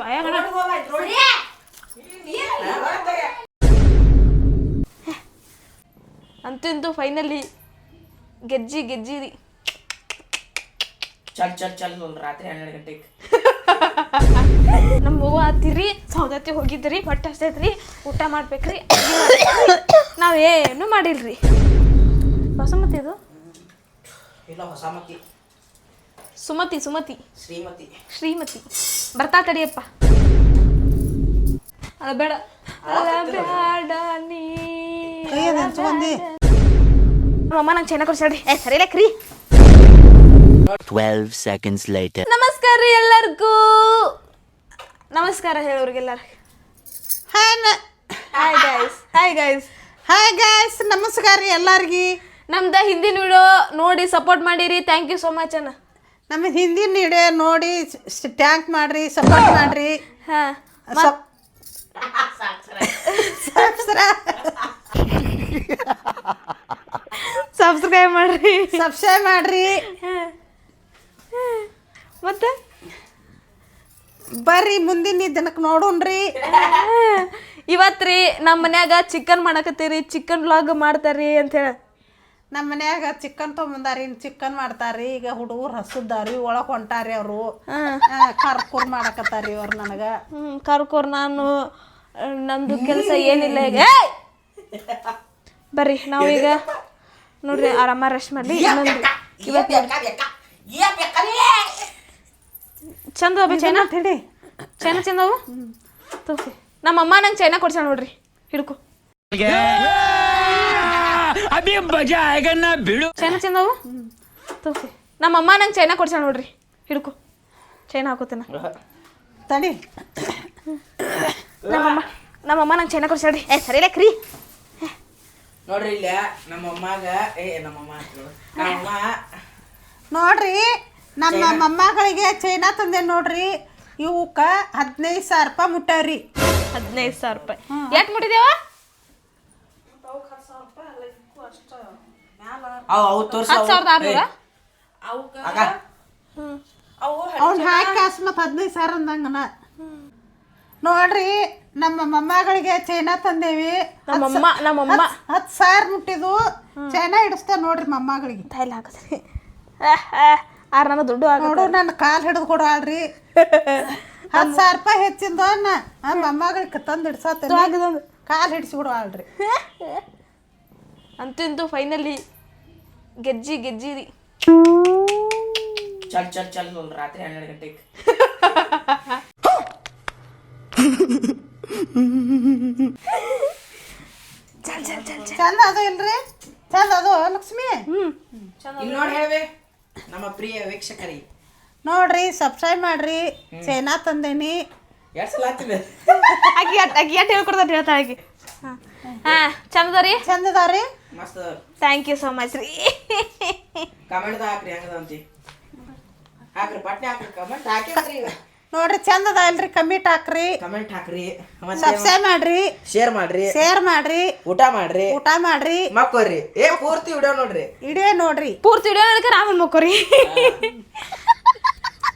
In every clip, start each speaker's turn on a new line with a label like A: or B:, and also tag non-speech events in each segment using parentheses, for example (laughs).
A: ಬಾಯಾಗಣ ಅಂತೂ ಇಂತೂ ಫೈನಲಿ ಗೆಜ್ಜಿ ಗೆಜ್ಜಿ.
B: ಚಲ್ ಚಲ್ ಚಲ್ ರಾತ್ರಿ ಹನ್ನೆರಡು ಗಂಟೆಗೆ.
A: ನಮ್ಮ ಅವ್ವ ಹತ್ತಿರಿ ಸೌದತ್ತಿ ಹೋಗಿದ್ರಿ ಹೊಟ್ಟೆ ಹಸ್ತೈತ್ರಿ ಊಟ ಮಾಡ್ಬೇಕ್ರಿ ನಾವೇನು ಮಾಡಿಲ್ರಿ? ಬಸಮತಿ ಇದು?
B: ಇಲ್ಲ ಹೊಸ ಮತಿ
A: ಸುಮತಿ ಸುಮತಿ.
B: ಶ್ರೀಮತಿ.
A: ಶ್ರೀಮತಿ. ಬರ್ತಾ ತಡಿಯಪ್ಪ. ಅಳಬೇಡ ಅಳಬೇಡ ನೀ. ಅಮ್ಮ ನಂಗೆ ಚೆನ್ನಾಗಿ ಕೊಡ್ಸಾಡ್ರಿ ಏ ಸರಿ ಲೆಕ್ರಿ
C: 12 seconds later.
A: ನಮಸ್ಕಾರ ರೀ ಎಲ್ಲರಿಗೂ. ನಮಸ್ಕಾರ ಹೇಳೋರಿಗೆಲ್ಲರ.
D: Hi
A: hi guys hi guys
D: hi guys ನಮಸ್ಕಾರ ರೀ ಎಲ್ಲಾರ್ಗಿ.
A: ನಮ್ದ ಹಿಂದಿನ ವಿಡಿಯೋ ನೋಡಿ ಸಪೋರ್ಟ್ ಮಾಡಿರಿ. ಥ್ಯಾಂಕ್ ಯು ಸೋ ಮಚ್ ಅನ್ನ
D: ನಮ್ಮ ಹಿಂದಿನ ವಿಡಿಯೋ ನೋಡಿ ಟ್ಯಾಂಕ್ ಮಾಡ್ರಿ ಸಪೋರ್ಟ್ ಮಾಡ್ರಿ.
A: ಹಾ. ಸಬ್ಸ್ಕ್ರೈಬ್ ಮಾಡ್ರಿ.
D: ಸಬ್ಸ್ಕ್ರೈಬ್ ಮಾಡ್ರಿ.
A: ಮತ್ತೆ?
D: ಬರ್ರಿ ಮುಂದಿನ ದಿನಕ್ಕೆ ನೋಡೋಣ್ರಿ
A: ರೀ. ನಮ್ಮ ಮನ್ಯಾಗ ಚಿಕನ್ ಮಾಡಕತ್ತೀರಿ ಚಿಕನ್ ವ್ಲಾಗ್ ಮಾಡ್ತಾರ್ರಿ ಅಂತ ಹೇಳಿ
D: ನಮ್ಮ ಮನ್ಯಾಗ ಚಿಕನ್ ತೊಗೊಂಬಂದಾರಿ ಚಿಕನ್ ಮಾಡ್ತಾರ್ರಿ. ಈಗ ಹುಡುಗರು ಹಸುದಾರಿ ಒಳಗೆ ಹೊಂಟಾರಿ ಅವರು. ಕರ್ಕೂರ್ ಮಾಡಕತ್ತಾರಿ ಅವ್ರು ನನಗೆ.
A: ಹ್ಮ್ ಕರ್ಕೋರ್ ನಾನು ನಂದು ಕೆಲಸ ಏನಿಲ್ಲ ಈಗ. ಏಯ್! ಬರ್ರಿ ನಾವೀಗ ನೋಡ್ರಿ ಆರಾಮ ರೆಸ್ಟ್ ಮಾಡಿ ಇನ್ನೊಂದು ಇವತ್ತು ಚಂದ ಅವ ಚೈನಾ?
D: ಹೇಳಿ
A: ಚೈನಾ ಚಂದ ಅವ ತೋಸಿ ನಮ್ಮ ಅಮ್ಮ ನಂಗೆ ಚೈನಾ ಕೊಡ್ಸಾಳ ನೋಡ್ರಿ. ಹಿಡ್ಕೊ. ಚೈನಾ ಚಂದ ಅವ ತೋಸಿ ನಮ್ಮ ಅಮ್ಮ ನಂಗೆ ಚೈನಾ ಕೊಡ್ಸಾಳ ನೋಡ್ರಿ. ಹಿಡ್ಕೊ. ಚೈನಾ ಹಾಕೋತೇನ.
D: ತಡಿ.
A: ನಮ್ಮಮ್ಮ ನಮ್ಮಮ್ಮ ನಂಗೆ ಚೈನಾ ಕೊಡ್ಸಾಳ್ರಿ ಏ ಸರಿ ಲೆಕ್ರಿ
B: ನೋಡ್ರಿ ಇಲ್ಲ ನಮ್ಮ ಅಮ್ಮಾಗ ಏ. ನಮ್ಮಮ್ಮ
D: ನೋಡ್ರಿ ನಮ್ಮ ಮೊಮ್ಮಗಳಿಗೆ ಚೈನಾ ತಂದೆ ನೋಡ್ರಿ. ಇವಕ್ಕ ಹದಿನೈದು ಸಾವಿರ ರೂಪಾಯಿ ಮುಟ್ಟಾವ್ರಿ
A: ಹದಿನೈದು ಸಾವಿರ ರೂಪಾಯಿ. ಯಾಕೆ ಮುಟ್ಟಿದೇವ?
B: ಅವು ಅವು ತೋರ್ಸ
A: ಹತ್ತು ಸಾವಿರದ ಆರ್ನೂರ?
B: ಅಕ್ಕ
D: ಅವ್ನ ಹಾಕಿ ಕಾಸು ಮತ್ತು ಹದಿನೈದು ಸಾವಿರ ಅಂದಂಗನ ನೋಡ್ರಿ ನಮ್ಮ ಮೊಮ್ಮಗಳಿಗೆ ಚೈನಾ ತಂದೇವಿ.
A: ನಮ್ಮಮ್ಮ ನಮ್ಮಮ್ಮ
D: ಹತ್ತು ಸಾವಿರ ಮುಟ್ಟಿದ್ವು ಚೈನಾ ಹಿಡಿಸ್ತೇವೆ ನೋಡ್ರಿ ಮೊಮ್ಮಗಳಿಗೆ.
A: ತೈಲ ಹಾಕತ್ರಿ. ಆರ್ ನನ್ನ ದುಡ್ಡು
D: ನೋಡು ನನ್ನ ಕಾಲು ಹಿಡಿದು ಕೊಡಾಳ್ರಿ ಹತ್ತು ಸಾವಿರ ರೂಪಾಯಿ ಹೆಚ್ಚಿಂದ ನಮ್ಮ ಮೊಮ್ಮಗಳಿಗೆ ತಂದು ಹಿಡ್ಸತ್ತೆ ಕಾಲು ಹಿಡಿಸಿ ಕೊಡಾಳ್ರಿ
A: ಅಂತೂ ಫೈನಲಿ ಗೆಜ್ಜಿ ಗೆಜ್ಜಿ. ರೀ
B: ಚಲ್ ಚಲ್ ಚಲ್ ಒಂದು ರಾತ್ರಿ ಹನ್ನೆರಡು ಗಂಟೆಗೆ.
D: ಚಂದ ಅದು ಇಲ್ರಿ? ಚಂದ ಅದು ಲಕ್ಷ್ಮಿ?
B: ಇಲ್ಲಿ ನೋಡಿ ಹೇಳ್ಬೇ ನಮ್ಮ ಪ್ರಿಯ ವೀಕ್ಷಕರಿಗೆ
D: ನೋಡ್ರಿ ಸಬ್ಸ್ಕ್ರೈಬ್ ಮಾಡ್ರಿ. ಚೈನಾ ತಂದೇನಿ.
B: ಎರಡು ಸಲ ಆಗ್ತಿದೆ
A: ಆಕಿ ಅಟ್ ಆಕಿ ಎಟ್ ಹೇಳ್ಕೊಡ್ತಾರೆ ಹೇಳ್ತಾಳೆ ಆಕಿ ಹಾಂ ಹಾಂ ಚಂದ ರೀ?
D: ಚಂದ ಅದಾವ್ರಿ
B: ಮಸ್ತ್.
A: ಥ್ಯಾಂಕ್ ಯು ಸೋ ಮಚ್ ರೀ.
B: ಕಮೆಂಟ್ ಹಾಕ್ರಿ ಹೆಂಗದ ಅಂತಿ? ಹಾಕ್ರಿ ಪಟ್ನೆ ಹಾಕ್ರಿ ಕಮೆಂಟ್ ಹಾಕಿದ್ರಿ
D: ನೋಡ್ರಿ ಚಂದದ ಅದ ಇಲ್ರಿ ಕಮ್ಮಿಟ್ ಹಾಕ್ರಿ.
B: ಕಮೆಂಟ್ ಹಾಕ್ರಿ
D: ಸಬ್ಸ್ಕ್ರೈಬ್ ಮಾಡ್ರಿ?
B: ಶೇರ್ ಮಾಡ್ರಿ.
D: ಶೇರ್ ಮಾಡ್ರಿ.
B: ಊಟ ಮಾಡ್ರಿ.
D: ಊಟ ಮಾಡ್ರಿ.
B: ಮಕ್ಕೋರಿ. ಏ ಪೂರ್ತಿ ವಿಡಿಯೋ ನೋಡ್ರಿ.
D: ಇಡೇ ನೋಡ್ರಿ.
A: ಪೂರ್ತಿ ವಿಡಿಯೋ ನೋಡ್ಕ ರಾಮನ್ ಮಕ್ಕೋರಿ.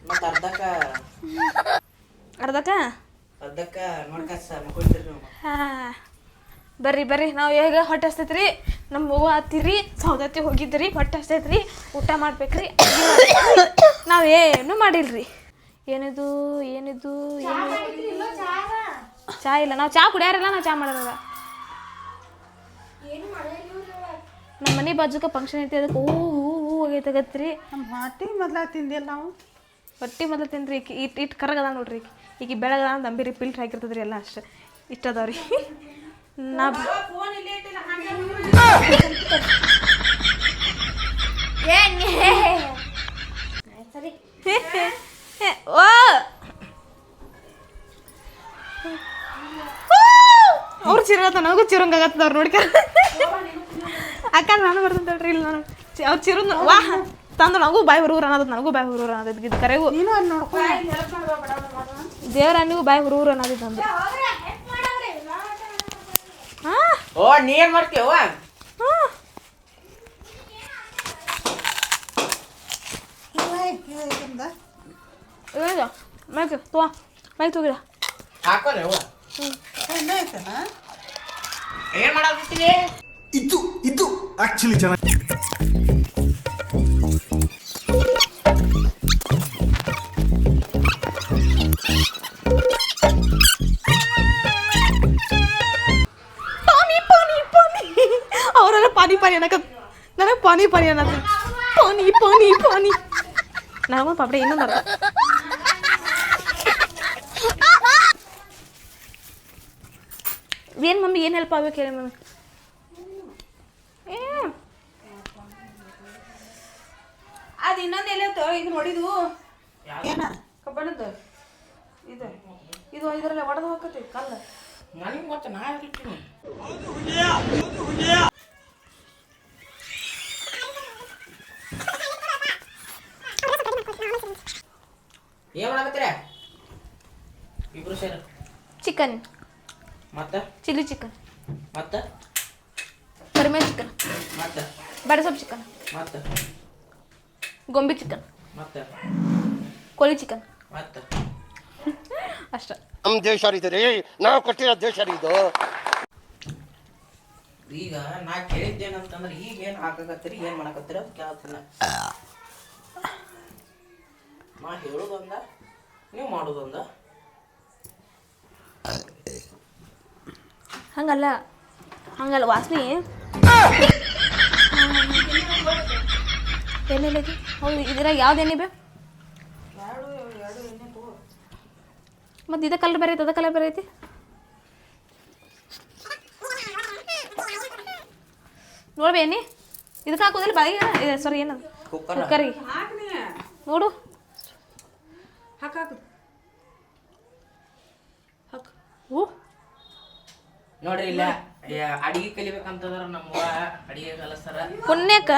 B: ಮತ್ತ ಅರ್ಧಕ್ಕ.
A: ಅರ್ಧಕ್ಕ?
B: ಅರ್ಧಕ್ಕ ನೋಡ್ಕ ಮಕ್ಕೊಳ್ತೀರಿ ನೀವು.
A: ಹಾಂ. ಬರ್ರಿ ಬರ್ರಿ. ನಾವು ಈಗ ಹೊಟ್ಟೆ ಹಸ್ತೈತ್ರಿ? ನಮ್ಮ ಮಗು ಹತ್ತಿರಿ ಸೌದತ್ತಿ ಹೋಗಿದ್ರಿ ಹೊಟ್ಟೆ ಹಸ್ತೈತ್ರಿ. ಊಟ ಮಾಡ್ಬೇಕ್ರಿ ಏನು ಮಾಡಿಲ್ರಿ? ಏನಿದು ಏನಿದು ಏನು? ಚಾ ಇಲ್ಲ. ನಾವು ಚಾ ಕುಡಿಯಾರಿಲ್ಲ ನಾವು ಚಾ ಮಾಡೋಲ್ಲ ನಮ್ಮ ಮನೆ ಬಾಜುಕ ಫಂಕ್ಷನ್ ಐತಿ ಅದಕ್ಕೆ ಹೂ ಹೂ ಹೂ ಆಗೈತಾಗತ್ರಿ.
D: ನಮ್ಮ ಹೊಟ್ಟೆ ಮೊದಲ ತಿಂದಿಲ್ಲ ನಾವು.
A: ಹೊಟ್ಟೆ ಮೊದಲು ತಿಂದ್ರಿ. ಈಕಿ ಇಟ್ಟು ಇಟ್ಟು ಕರಗದ ನೋಡ್ರಿ ಈಕಿ. ಈಕಿ ಬೆಳಗದ ಅಂತ ಅಂಬಿರಿ ಪಿಲ್ಟ್ರ್ ಹಾಕಿರ್ತದ್ರಿ ಎಲ್ಲ ಅಷ್ಟೇ. ಇಷ್ಟ ಅದಾವ್ರಿ ನಾ ಓ! ಅವ್ರು ಚಿರತ ನನಗೂ ಚಿರಂಗಾಗತ್ತದ ಅವ್ರು ನೋಡ್ಕ. ಅಕ್ಕ ನಾನು ಬರ್ತಂತೇಳ್ರಿ ಇಲ್ಲ ನಾನು ಅವ್ರು ಚಿರು ವಾ ತಂದು ನನಗೂ ಬಾಯಿ ಹುರುಗ್ರ ಅನ್ನೋದು ನನಗೂ ಬಾಯಿ ಹುರುಗ್ರ ಅನ್ನೋದು ಇದು ಕರೆಗೂ.
D: ನೀನು ಅಲ್ಲಿ ನೋಡ್ಕೊ.
A: ದೇವರ ನೀವು ಬಾಯಿ ಹುರುಗ್ರ ಅನ್ನೋದು ತಂದು
B: ಓ ನೀ ಏನ್ ಮಾಡ್ತೀವ
A: ಮೇಕೆ ತೋ ಮೈ ತೂಗಿಡ
B: ಹಾಕೋರಿ ಅವ್ವ
D: ಎಣ್ಣೆ ಐತೆನ
B: ಏನ್ ಮಾಡಾಕತ್ತೀನಿ
C: ಇದು ಇದು ಆಕ್ಚುಲಿ ಚೆನ್ನಾಗಿ
A: ಪಾನಿ ಪಾನಿ ಅನ್ನಕ ನನಗೆ ಪಾನಿ ಪಾನಿ ಅನ್ನತ್ತ ಪಾನಿ ಪಾನಿ. ಪಾನಿ ನನಗೊಂದು ಪಾಪಡೆ ಇನ್ನೊಂದು ಏನು ಮಮ್ಮಿ ಏನು ಹೆಲ್ಪ್ ಆಗ್ಬೇಕು ಹೇಳಿ ಮಮ್ಮಿ? ಏ ಅದು ಇನ್ನೊಂದು ಎಲ್ಲ ಇದು ನೋಡಿದು.
D: ಏನ?
A: ಕಬ್ಬಣದ್ದು. ಇದು. ಇದು ಇದರಲ್ಲಿ ಒಡೆದು ಹೋಗತ್ತೆ ಕಲ್ಲ.
B: ನನಗೆ ಗೊತ್ತ ನಾ ಇರ್ಲಿಕ್ಕಿನಿ ಏನ್ ಮಾಡಾಕತ್ತೀರ? ಇಬ್ರು ಸೇರ.
A: ಚಿಕನ್
B: ಮತ್ತ?
A: ಚಿಲ್ಲಿ ಚಿಕನ್
B: ಮತ್ತ?
A: ಕರಿಮೆ ಚಿಕನ್
B: ಮತ್ತ?
A: ಬೇಡ ಸೊಪ್ಪು ಚಿಕನ್
B: ಮತ್ತ?
A: ಗೊಂಬೆ ಚಿಕನ್
B: ಮತ್ತ?
A: ಕೋಳಿ ಚಿಕನ್
B: ಮತ್ತ?
A: ಅಷ್ಟ.
E: ನಮ್ಮ ದೇಶ ರೀ ನಾವು ಕೊಟ್ಟಿರೋ ದೇಶ ರೀ ಇದು
B: ಈಗ ನಾ ಕೇಳಿದ್ದೇನಂತಂದ್ರೆ ಈಗ ಏನು ಹಾಕಕತ್ತೀರಿ ಏನು ಮಾಡಾಕತ್ತೀರಿ ಅಂತ ಕೇಳ್ತಿಲ್ಲ ನಾ ಹೇಳೋದಂದ ನೀವು ಮಾಡೋದಂದ?
A: ಹಂಗಲ್ಲ ಹಂಗಲ್ಲ ವಾಸನೆ. ಎಣ್ಣೆ ಹೌದು ಇದ್ರಾಗ ಯಾವ್ದು ಎಣ್ಣೆ ಬೇ ಮತ್ತು ಇದ ಕಲರ್ ಬೇರೆ ಐತಿ ಅದ ಕಲರ್ ಬೇರೆ ಐತಿ ನೋಡ್ಬೇ ಎಣ್ಣೆ. ಇದಕ್ಕೆ ಹಾಕೋದಿಲ್ಲ ಬಾಯಿಗೆ. ಸಾರಿ ಏನದು?
B: ಕುಕ್ಕರ್
A: ನೋಡು.
D: ಹಾಕಾಕು
A: ಓ.
B: ನೋಡ್ರಿ ಇಲ್ಲ ಅಡಿಗೆ ಕಲಿಬೇಕಂತಂದ್ರ ನಮ್ಮ ಅಡಿಗೆ ಕಲಿಸ್ತಾರ.
A: ಪುಣ್ಯಕ್ಕ.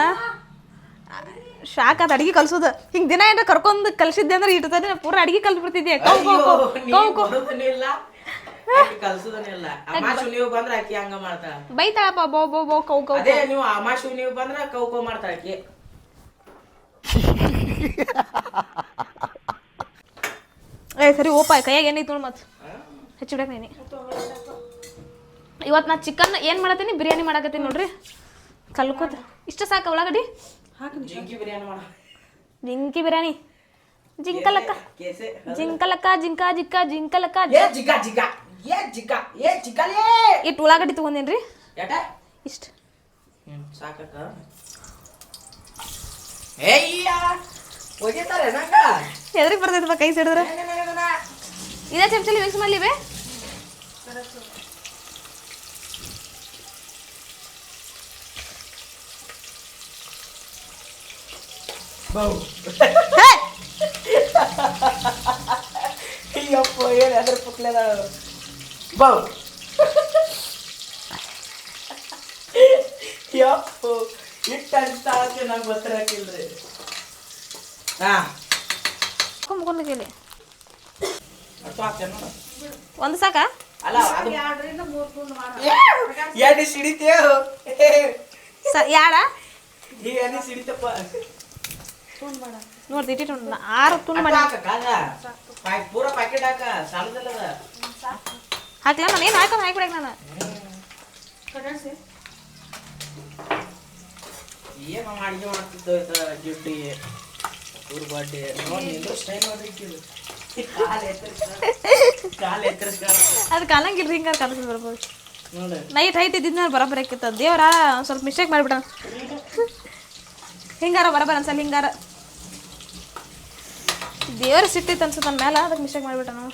A: ಶಾಕ್ ಆತ ಅಡಿಗೆ ಕಲ್ಸೋದು. ಹಿಂಗ್ ದಿನ ಏನ ಕರ್ಕೊಂಡ್ ಕಲ್ಸಿದ್ದೆ ಅಂದ್ರೆ ಇಟ್ಟದ ಪೂರ ಅಡಿಗೆ ಕಲ್ಸ್ ಬಿಡ್ತಿದ್ದೆ ಕೌ ಕೌ ಕೌ ಕೌ ಕೌ.
B: ಬರೋದನೇ ಇಲ್ಲ. ಕಲ್ಸೋದನೇ ನೀವು ಬಂದ್ರ ಆಕಿ ಹಂಗ ಮಾಡ್ತಾಳ.
A: ಬೈತಾಳಪ್ಪ ಬೋ ಬೋ ಬೋ ಕೌ ಕೌ
B: ಅದೇ ನೀವು ಅಮಾಶು ನೀವು ಬಂದ್ರ ಕೌ ಕೌ ಮಾಡ್ತಾಳ ಆಕಿ
A: ಏ (laughs) ಸರಿ ಓಪ ಕೈಯಾಗ ಏನೈತಿ ನೋಡಿ ಮತ್ತೆ. ಹೆಚ್ಚಿಬಿಡಕ್ ನೀನಿ. ಇವತ್ತು ನಾ ಚಿಕನ್ ಏನು ಮಾಡತ್ತೀನಿ? ಬಿರಿಯಾನಿ ಮಾಡಕತ್ತೀನಿ ನೋಡ್ರಿ. ಕಲ್ಕೋತ. ಇಷ್ಟ ಸಾಕ ಉಳ್ಳಾಗಡ್ಡಿ?
B: ಜಿಂಕಿ ಬಿರಿಯಾನಿ
A: ಜಿಂಕಲಕ್ಕ. ಜಿಂಕಲಕ್ಕ ಜಿಂಕ ಜಿಕ್ಕ ಜಿಂಕಲಕ್ಕ ಇಟ್ಟು ಉಳ್ಳಾಗಡ್ಡಿ ತಗೊಂಡೇನ್ರಿ? ಇಷ್ಟ.
B: ಸಾಕಕ್ಕ.
A: ಎದ್ರಿಗೆ ಬರ್ತೈತಪ್ಪ ಕೈ ಸಿಡಿದ್ರೆ? ಇದೇ ಚಮಚಲಿ ಮಿಕ್ಸ್ ಮಾಡ್ಲಿ ಬೇ.
B: ಅಯ್ಯಪ್ಪ ಏನು ಅದ್ರ ಪುಕ್ಲೆದ ಬೌ. ಯಪ್ಪ ಇಟ್ಟು ಅನ್ಸ್ತಾಳಕ್ಕೆ ನಂಗೆ ಗೊತ್ತಿರಕ್ಕಿಲ್ರಿ ಹಾಕ್ತೇನೆ ನೋಡು.
A: ಒಂದು ಸಾಕ?
B: ಎಣ್ಣೆ ಸಿಡಿತೇವು
A: ಯಾಡ?
B: ಈ ಎಣ್ಣೆ ಸಿಡಿತಪ್ಪ.
A: ನೋಡ್ತಿ ಇಟ್ಟಿಟ್ಟು ಆರು ತುಂಡು ಮಾಡಿ.
B: ಹಾಕ ಪೂರ ಪ್ಯಾಕೆಟ್ ಹಾಕ.
A: ಹಾಕ್ಲ ನಾನು? ಏನು ಹಾಕ್ಬಿಡಕ್ಕೆ ನಾನು.
B: ಏನು ಅಡಿಗೆ ಮಾಡ್ತಿದ್ದೋ ಇದ ಜಿಡ್ಡಿ ಬರ್ಡೇ ಸ್ಟೈಲ್ ಕಾಲ್
A: ಅದು ಕಾಲಂಗಿಲ್ರಿ ಹಿಂಗಾರ ಕನಸು ಬರ್ಬೋದು.
B: ನೋಡು.
A: ನೈಟ್ ಹೈಟ್ ದಿನ ಬರೋಬ್ಬರ ಆಕಿತ್ತ ದೇವ್ರ ಸ್ವಲ್ಪ ಮಿಸ್ಟೇಕ್ ಮಾಡಿಬಿಡ ಹಿಂಗಾರ ಬರೋಬ್ಬರ ಅನ್ಸಲ್ಲ ಹಿಂಗಾರ. ದೇವ್ರ ಸಿಟ್ಟಿತ್ತು ಅನ್ಸುತ್ತೆ ನನ್ನ ಮೇಲೆ ಅದಕ್ಕೆ ಮಿಸ್ಟೇಕ್ ಮಾಡಿಬಿಟ್ಟ ನಾವು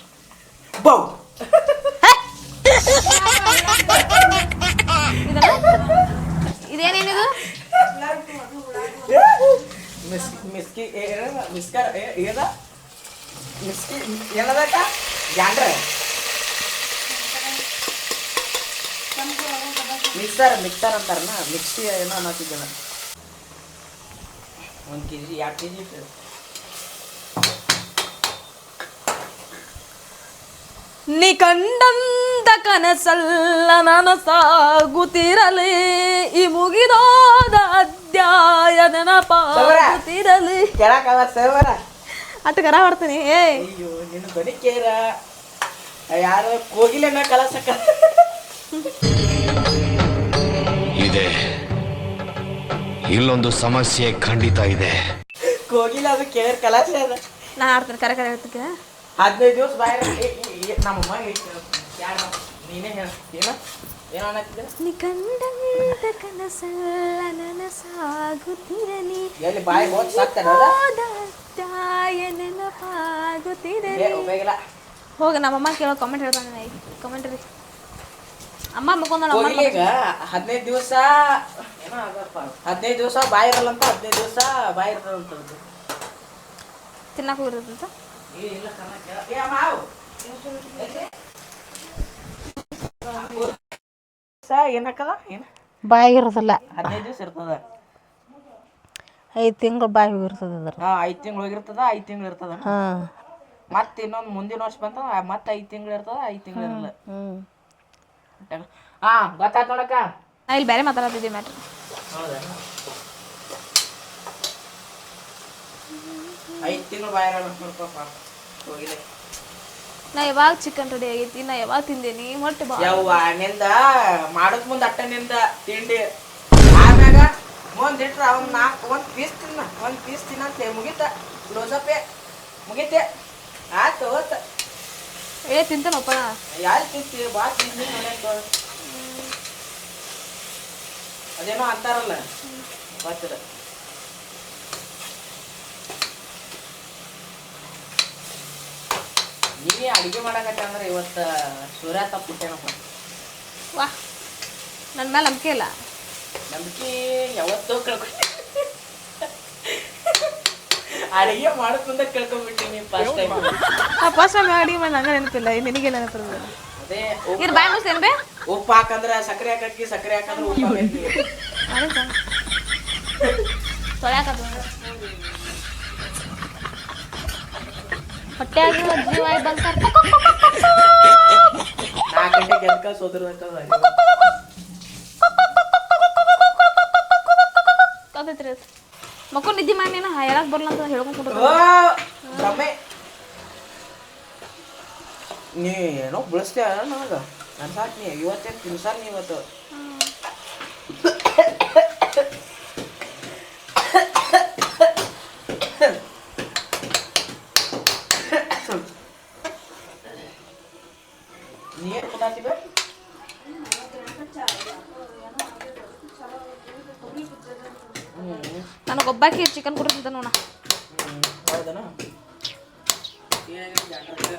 A: ಇದೇನೇನಿದು?
B: ಮಿಸ್ ಮಿಸ್ಕಿ ಏನ ಮಿಸ್ಕರ್ ಏ- ಏನ ಮಿಸ್ಕಿ ಏನದಕ್ಕ ಯಾಂಡ್ರ ಮಿಕ್ಸರ್ ಮಿಕ್ಸರ್ ಅಂತಾರನ ಮಿಕ್ಸಿ ಏನೋ ಅನ್ನತ್ತಿದ್ದೆ ನಾನು ಒಂದು ಕೆ ಜಿ ಎರಡು ಕೆ ಜಿ ಇಟ್ಟು
A: ನೀ ಕಂಡಂತ ಕನಸಲ್ಲ ನಾನು ಸಾಗುತ್ತಿರಲಿ ಈ ಮುಗಿದೋದ ಅಧ್ಯಾಯ ನೆನಪಾಗುತ್ತಿರಲಿ
B: ಕೆಳಕಾಗ ಸೇವರ.
A: ಅಟ್ಟು ಕರ ಮಾಡ್ತೀನಿ ಏ
B: ಅಯ್ಯೋ ನಿನ್ನ ಧ್ವನಿ ಕೇರ. ಯಾರು ಕೋಗಿಲೆನ ಕಲಸಕ
F: ಇದೆ. ಇಲ್ಲೊಂದು ಸಮಸ್ಯೆ ಖಂಡಿತ ಇದೆ.
B: ಕೋಗಿಲೆ ಅದು ಕೇರ್ ಕಲಾಸ ಅದ.
A: ನಾ ಆಡ್ತೀನಿ ಕರೆ ಕರೆ ಹೇಳ್ತೀನಿ
B: ಹದಿನೈದು ದಿವಸ ಬಾಯ್ ನಮ್ಮ ಯಾರ? ನೀನೇ ಹೇಳ ಏನ?
A: ನೀ ಕಂಡಂತ ಕನಸಲ್ಲ ನನಸಾಗುತ್ತಿರಲಿ ತಾಯ ನೆನಪಾಗುತ್ತಿರಲಿ. ಹೋಗ ನಮ್ಮಮ್ಮ ಕೇಳೋ ಕಮೆಂಟ್ ಹೇಳ್ತಾನೆ ಕಮೆಂಟ್ ರೀ ಅಮ್ಮ ಮಕ್ಕೊಂದ
B: ಹದಿನೈದು ದಿವಸ ಏನೋ ಆಗಪ್ಪ. ಹದಿನೈದು ದಿವಸ ಬಾಯಿ ಇರಲ್ಲ ಅಂತ ಹದಿನೈದು ದಿವಸ ಬಾಯಿ ಇರ್ತದೆ ಅಂತದ್ದು
A: ತಿನ್ನಕ್ಕೆ ಹೋಗಿರ್ತಂತ
B: ಏ ಇಲ್ಲ ಕಣ ಕೇಳ ಏ ಅಮ್ಮ ಆವು. ಸ ಏನಕ್ಕದ ಏನು?
D: ಬಾಯಿ ಇರೋದಿಲ್ಲ.
B: ಹದಿನೈದು ದಿವಸ ಇರ್ತದ.
D: ಐದು ತಿಂಗಳು ಬಾಯಿ ಇರ್ತದೆ ಅದ್ರ
B: ಹಾಂ ಐದು ತಿಂಗಳು ಹೋಗಿರ್ತದ ಐದು ತಿಂಗಳು ಇರ್ತದ
D: ಹಾಂ.
B: ಮತ್ತೆ ಇನ್ನೊಂದು ಮುಂದಿನ ವರ್ಷ ಬಂತ ಮತ್ತೆ ಐದು ತಿಂಗಳು ಇರ್ತದ ಐದು ತಿಂಗಳು ಇರಲ್ಲ.
D: ಹ್ಞೂ
B: ಹಾ ಗೊತ್ತಾಯ್ತು ನೋಡಕ್ಕ.
A: ನಾ ಇಲ್ಲಿ ಬೇರೆ ಮಾತಾಡ್ತಿದ್ದೆ ಮ್ಯಾಟ್ರ್.
B: ಹೌದಾ? ಐದು ತಿಂಗಳು ಬಾಯಿ ಹೋಗಿಲ್ಲ
A: ನಾ ಯಾವಾಗ ಚಿಕನ್ ರೆಡಿ ಆಗೈತಿ ನಾ ಯಾವಾಗ ತಿಂದೇನಿ ಮೊಟ್ಟೆ ಬಾ
B: ಯವ್ವ ನಿಂದ ಮಾಡೋದ್ ಮುಂದೆ ಅಟ್ಟನಿಂದ ತಿಂಡಿ. ಆಮ್ಯಾಗ ಒಂದ್ ಇಟ್ರ ಒಂದ್ ನಾಲ್ಕು ಒಂದ್ ಪೀಸ್ ತಿನ್ನ ಒಂದ್ ಪೀಸ್ ತಿನ್ನಂತೆ ಮುಗಿತ. ಕ್ಲೋಸಪ್ಪೆ ಮುಗಿತೆ. ಆಯ್ತು ಹೋತ.
A: ಏ ತಿಂತಾನಪ್ಪ.
B: ಯಾರು ತಿಂತಿ? ಬಾ ತಿಂದಿ ಅದೇನೋ ಅಂತಾರಲ್ಲ. ಗೊತ್ತಿಲ್ಲ. ನೀ ಅಡುಗೆ ಮಾಡಕತ್ತ ಅಂದ್ರೆ ಇವತ್ತ ಸೂರ್ಯ ತಪ್ಪಿಟ್ಟೇನಪ್ಪ
A: ವಾ ನನ್ನ ಮೇಲೆ ನಂಬಿಕೆ ಇಲ್ಲ.
B: ನಂಬಿಕೆ ಯಾವತ್ತೋ ಕಳ್ಕೊಂಡೆ ಅಡಿಗೆ ಮಾಡಕ್ ಮುಂದೆ ಕಳ್ಕೊಂಡ್ಬಿಟ್ಟಿನಿ ಫಸ್ಟ್ ಟೈಮ್
A: ಫಸ್ಟ್ ಟೈಮ್ ಅಡಿಗೆ ಮಾಡಿ ನಂಗೆ ನೆನಪಿಲ್ಲ. ನಿನಗೆ ನೆನಪಿಲ್ಲ
B: ಅದೇ
A: ಇರ್ ಬಾಯ್ ಮುಸ್ತೇನೆ ಬೇ?
B: ಉಪ್ಪು ಹಾಕಂದ್ರ ಸಕ್ಕರೆ ಹಾಕಿ ಸಕ್ಕರೆ ಹಾಕಂದ್ರೆ ಉಪ್ಪು ಹಾಕಿ.
A: ತೊಳ್ಯಾಕತ್ತ ಹೊಟ್ಟೆಯಾಗಿ ಜೀವ ಬಂತ
B: ನಾಲ್ಕು ಗಂಟೆಗೆ ಎದ್ಕ ಸೋದರ್ಬೇಕಲ್ಲ
A: ಗೊತ್ತೈತ್ರಿ ಅದು ಮಕ್ಳು ನಿದ್ದೆ ಮಾಡಿ ನೀನು ಹೇಳಕ್ ಬರಲ್ಲ ಅಂತ ಹೇಳ್ಕೊಂಡ್ ಕೊಟ್ಟು
B: ಓ ರಮೆ ನೀ ಏನೋ ಬಳಸ್ತೀಯ ನನಗ ನನ್ ಸಾಕ್ ನೀ ಇವತ್ತೇನು ತಿನ್ಸಾರ ನೀ ಇವತ್ತು ನೀ ಏನು ಕೊಡಾತಿವೆ
A: ನನಗೆ ಒಬ್ಬಾಕಿ ಚಿಕನ್ ಕೊಡ್ತಿದ್ದ ನೋಡ
B: ಹೌದನ? ಏನಾಗಿದೆ ಜಾಂಡ್ರಕ್ಕೆ?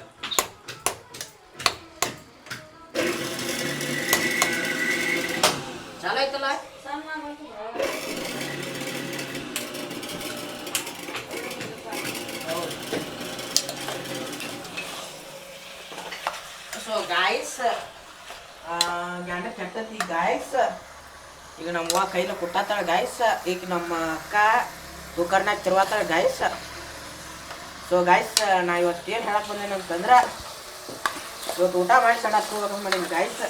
B: ಚಾಲು ಆಯ್ತಲ್ಲ ಸೊ ಗಾಯ್ಸ್ ಗ್ಯಾಂಡ ಕೆಟ್ಟತಿ ಗಾಯ್ಸ್ ಈಗ ನಮ್ಮ ಅವ್ವ ಕೈಲ ಕುಟ್ಟಾತಾಳ ಗಾಯ್ಸ್ ಈಗ ನಮ್ಮ ಅಕ್ಕ ಕುಕ್ಕರ್ನಾಗ ತಿರುವಾತಾಳ ಗಾಯ್ಸ್ ಸೊ ಗಾಯ್ಸ್ ನಾ ಇವತ್ತು ಏನು ಹೇಳಕ್ ಬಂದೇನೆ ಅಂತಂದ್ರೆ, ಇವತ್ತು ಊಟ ಮಾಡಿ ಸಣ್ಣ ಹತ್ಕೋಬೇಕು ಮಾಡೀನಿ ಗಾಯ್ಸ್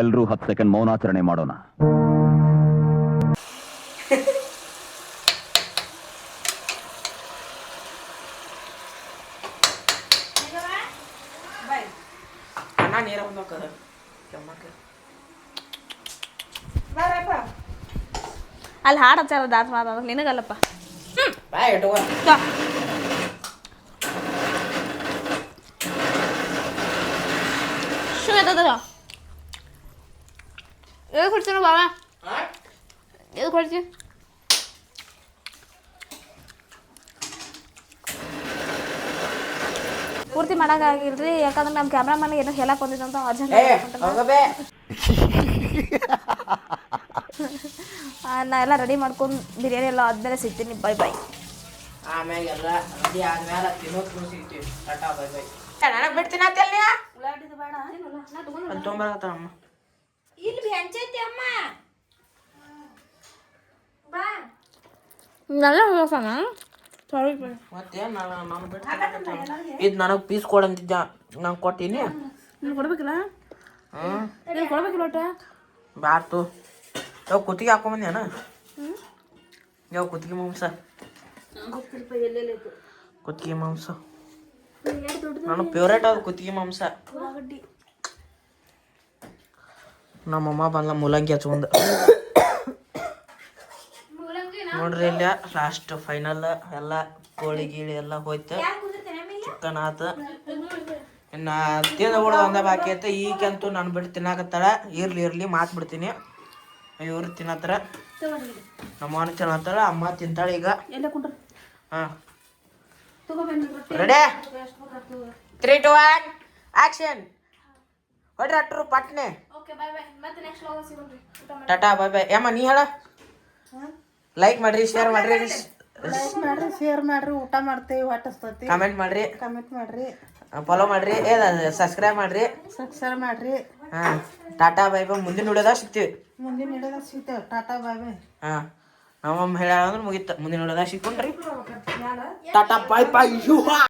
G: ಎಲ್ಲರೂ ಹತ್ತು ಸೆಕೆಂಡ್ ಮೌನಾಚರಣೆ ಮಾಡೋಣ.
A: ಅಲ್ಲಿ ಹಾಡು ಹಚ್ಚಾರ ದಾಸ ಮಾತಾಡ ನಿನಗಲ್ಲಪ್ಪ
B: ಬಾಯ್ ಇಟ್ಕೋ
A: ತಾ. ಶೂ ಎತ್ತದಲ್ಲ ಎದು ಕೊಡ್ತೀನ ಬಾಬಾ ಎದು ಕೊಡ್ತೀವಿ ಪೂರ್ತಿ ಮಾಡೋಕ್ಕಾಗಿಲ್ರಿ ಯಾಕಂದ್ರೆ ನಮ್ಮ ಕ್ಯಾಮ್ರಾಮನ್ ಏನೋ ಹೇಳಕ್ ಬಂದಿದ್ದಂತ ಅರ್ಜೆಂಟ್
B: ಏ ಹೋಗಬೇ
A: ನಾ ಎಲ್ಲ ರೆಡಿ ಮಾಡ್ಕೊಂಡು ಬಿರಿಯಾನಿ ಎಲ್ಲ ಆದ್ಮೇಲೆ ಸಿಗ್ತೀನಿ. ಬೈ ಬೈ
B: ಆಮ್ಯಾಗ ಎಲ್ಲ ರೆಡಿ ಆದ್ಮೇಲೆ ಟಾಟಾ ನನಗೆ ಬಿಡ್ತೀನಿ ಅಂತಲ್ಲ ಉಳ್ಳಾಡಿದ ಅಮ್ಮ.
A: ಇಲ್ಲಿ ಅಮ್ಮ?
B: ಬಾ. ನಾನು ಇದು ನನಗೆ ಪೀಸ್ ಕೊಡಂತಿದ್ದ ನಾನು ಕೊಟ್ಟಿನಿ.
A: ನೀನು ಕೊಡ್ಬೇಕಲ್ಲ?
B: ಹ್ಞೂ
A: ನೀನು ಕೊಡ್ಬೇಕಿಲ್ಲ ಒಟ್ಟ?
B: ಬಾರ್ತು. ಯಾವ ಕುತ್ತಿಗೆ ಹಾಕೊಂಬಂದ್ಯಾನ ಯಾವ ಕುತ್ತಿಗೆ ಮಾಂಸ? ಕುತ್ತಿಗೆ ಮಾಂಸ. ನಾನು ಫೇವ್ರೇಟ್ ಅದು ಕುತ್ತಿಗೆ ಮಾಂಸ. ನಮ್ಮಮ್ಮ ಬಂದ ಮೂಲಂಗಿ ಹಚ್ಕೊಂಡ. ನೋಡ್ರಿ ಇಲ್ಲ ಲಾಸ್ಟ್ ಫೈನಲ್ ಎಲ್ಲ ಕೋಳಿ ಗೀಳಿ ಎಲ್ಲ ಹೋಯ್ತು. ಚಿಕನ್ ಆತ. ಇನ್ನ ತಿಂದ ಬಿಡೋದು ಒಂದ ಬಾಕಿ ಐತೆ ಈಗಂತೂ ನಾನು ಬಿಟ್ಟು ತಿನ್ನಾಕತ್ತಾಳ. ಇರ್ಲಿ ಇರ್ಲಿ ಮಾತು ಬಿಡ್ತೀನಿ. ಇವ್ರು ತಿನ್ನತ್ತಾರ? ನಮ್ಮ ಅಣ್ಣ ತಿನ್ನತ್ತಾಳ ಅಮ್ಮ ತಿಂತಾಳೆ ಈಗ. ಹಾ. Ready three two one action ಹೊಡ್ರಿ ಅಟ್ರು ಪಟ್ನೆ. ಟಾಟಾ ಬಾಯ್ ಬಾಯ್ ಯಮ್ಮ ನೀ ಹೇಳ? ಲೈಕ್ ಮಾಡ್ರಿ ಶೇರ್ ಮಾಡ್ರಿ.
D: ಮಾಡ್ರಿ. ಶೇರ್ ಮಾಡ್ರಿ ಊಟ ಮಾಡ್ತೀವಿ ಹೊಟ್ಟಸ್ತತಿ
B: ಕಮೆಂಟ್ ಮಾಡ್ರಿ.
D: ಕಮೆಂಟ್ ಮಾಡ್ರಿ.
B: ಫಾಲೋ ಮಾಡ್ರಿ. ಏ ಸಬ್ಸ್ಕ್ರೈಬ್ ಮಾಡ್ರಿ.
D: ಸಬ್ಸ್ಕ್ರೈಬ್ ಮಾಡ್ರಿ.
B: ಹಾ. ಟಾಟಾ ಬಾಯ್ ಬಾಯ್ ಮುಂದಿನ ವಿಡಿಯೋದಾಗ ಸಿಗ್ತೀವಿ.
D: ಮುಂದಿನ ಹಿಡಿದ ಸಿಗ್ತೇವೆ ಟಾಟಾ ಬಾಯ್ ಬೈ
B: ಹಾ ನಮ್ಮಮ್ಮ ಹೇಳ ಅಂದ್ರೆ ಮುಗಿತ. ಮುಂದಿನ ವಿಡಿಯೋದಾಗ ಸಿಕ್ಕೊಂಡ್ರಿ. Tata bye bye you